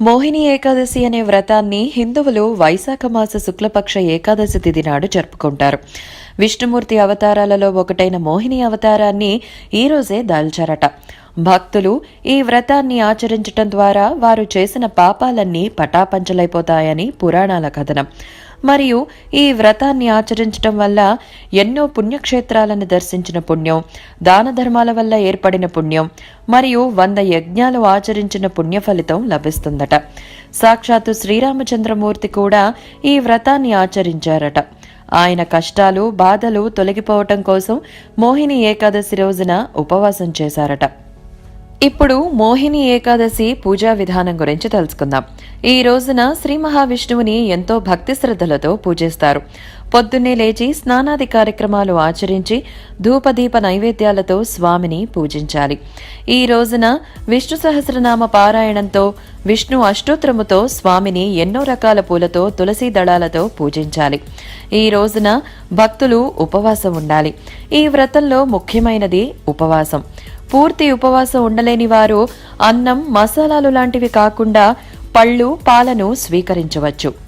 మోహిని ఏకాదశి అనే వ్రతాన్ని హిందువులు వైశాఖ మాస శుక్లపక్ష ఏకాదశి తిథి నాడు జరుపుకుంటారు. విష్ణుమూర్తి అవతారాలలో ఒకటైన మోహిని అవతారాన్ని ఈరోజే దాల్చారట. భక్తులు ఈ వ్రతాన్ని ఆచరించటం ద్వారా వారు చేసిన పాపాలన్నీ పటాపంచలైపోతాయని పురాణాల కథనం. మరియు ఈ వ్రతాన్ని ఆచరించటం వల్ల ఎన్నో పుణ్యక్షేత్రాలను దర్శించిన పుణ్యం దాన ధర్మాల వల్ల ఏర్పడిన పుణ్యం మరియు వంద యజ్ఞాలు ఆచరించిన పుణ్య ఫలితం లభిస్తుందట. సాక్షాత్తు శ్రీరామచంద్రమూర్తి కూడా ఈ వ్రతాన్ని ఆచరించారట. ఆయన కష్టాలు బాధలు తొలగిపోవటం కోసం మోహిని ఏకాదశి రోజున ఉపవాసం చేశారట. ఇప్పుడు మోహిని ఏకాదశి పూజా విధానం గురించి తెలుసుకుందాం. ఈ రోజున శ్రీ మహావిష్ణువుని ఎంతో భక్తి శ్రద్ధలతో పూజిస్తారు. పొద్దున్నే లేచి స్నానాది కార్యక్రమాలు ఆచరించి ధూపదీప నైవేద్యాలతో స్వామిని పూజించాలి. ఈ రోజున విష్ణు సహస్రనామ పారాయణంతో విష్ణు అష్టోత్తరముతో స్వామిని ఎన్నో రకాల పూలతో తులసి దళాలతో పూజించాలి. ఈ రోజున భక్తులు ఉపవాసం ఉండాలి. ఈ వ్రతంలో ముఖ్యమైనది ఉపవాసం. పూర్తి ఉపవాసం ఉండలేని వారు అన్నం మసాలాలు లాంటివి కాకుండా పళ్ళు పాలను స్వీకరించవచ్చు.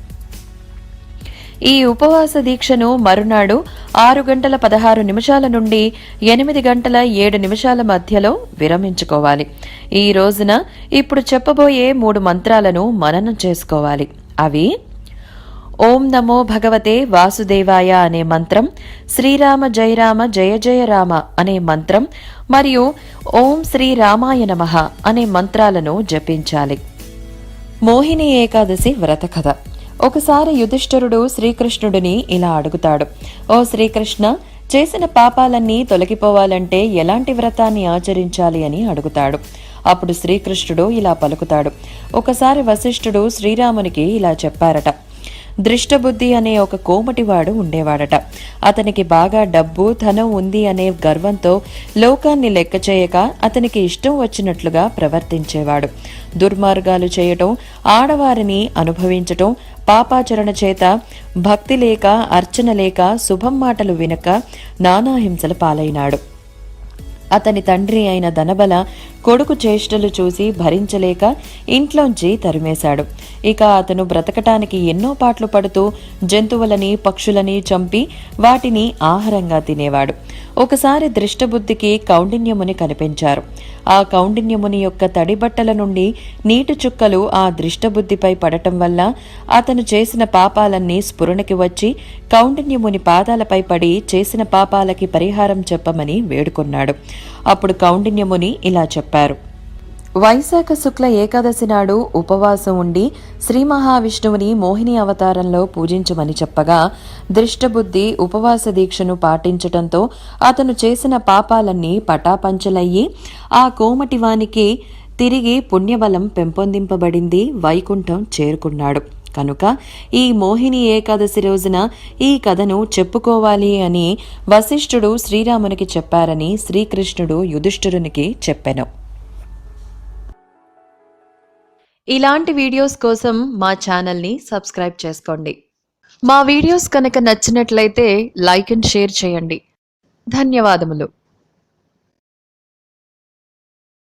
ఈ ఉపవాస దీక్షను మరునాడు ఆరు గంటల పదహారు నిమిషాల నుండి ఎనిమిది గంటల ఏడు నిమిషాల మధ్యలో విరమించుకోవాలి. ఈ రోజున ఇప్పుడు చెప్పబోయే మూడు మంత్రాలను మననం చేసుకోవాలి. అవి ఓం నమో భగవతే వాసుదేవాయ అనే మంత్రం శ్రీరామ జయరామ జయ జయ రామ అనే మంత్రం మరియు ఓం శ్రీ రామాయ నమ అనే మంత్రాలను జపించాలి. మోహిని ఏకాదశి వ్రత కథ. ఒకసారి యుధిష్ఠరుడు శ్రీకృష్ణుడిని ఇలా అడుగుతాడు ఓ శ్రీకృష్ణ చేసిన పాపాలన్నీ తొలగిపోవాలంటే ఎలాంటి వ్రతాన్ని ఆచరించాలి అని అడుగుతాడు. అప్పుడు శ్రీకృష్ణుడు ఇలా పలుకుతాడు ఒకసారి వశిష్ఠుడు శ్రీరామునికి ఇలా చెప్పారట దృష్టబుద్ధి అనే ఒక కోమటివాడు ఉండేవాడట. అతనికి బాగా డబ్బు ధనం ఉంది అనే గర్వంతో లోకాన్ని లెక్క చేయక అతనికి ఇష్టం వచ్చినట్లుగా ప్రవర్తించేవాడు. దుర్మార్గాలు చేయటం ఆడవారిని అనుభవించటం పాపాచరణ చేత భక్తి లేక అర్చన లేక శుభం మాటలు వినక నానాహింసల పాలైనాడు. అతని తండ్రి అయిన ధనబల కొడుకు చేష్టలు చూసి భరించలేక ఇంట్లోంచి తరిమేశాడు. ఇక అతను బ్రతకటానికి ఎన్నో పాటలు పడుతూ జంతువులని పక్షులని చంపి వాటిని ఆహారంగా తినేవాడు. ఒకసారి దృష్టబుద్ధికి కౌండిన్యముని కనిపించారు. ఆ కౌండిన్యముని యొక్క తడిబట్టల నుండి నీటి చుక్కలు ఆ దృష్టబుద్ధిపై పడటం వల్ల అతను చేసిన పాపాలన్నీ స్ఫురణకి వచ్చి కౌండిన్యముని పాదాలపై పడి చేసిన పాపాలకి పరిహారం చెప్పమని వేడుకున్నాడు. అప్పుడు కౌండిన్యముని ఇలా చెప్పారు. వైశాఖ శుక్ల ఏకాదశి నాడు ఉపవాసం ఉండి శ్రీ మహావిష్ణువుని మోహిని అవతారంలో పూజించమని చెప్పగా దృష్టబుద్ధి ఉపవాస దీక్షను పాటించటంతో అతను చేసిన పాపాలన్నీ పటాపంచలయ్యి ఆ కోమటివానికి తిరిగి పుణ్యబలం పెంపొందింపబడింది వైకుంఠం చేరుకున్నాడు. కనుక ఈ మోహిని ఏకాదశి రోజున ఈ కథను చెప్పుకోవాలి అని వశిష్ఠుడు శ్రీరామునికి చెప్పారని శ్రీకృష్ణుడు యుధిష్ఠురునికి చెప్పెను. ఇలాంటి వీడియోస్ కోసం మా ఛానల్ని సబ్స్క్రైబ్ చేసుకోండి. మా వీడియోస్ కనుక నచ్చినట్లయితే లైక్ అండ్ షేర్ చేయండి. ధన్యవాదములు.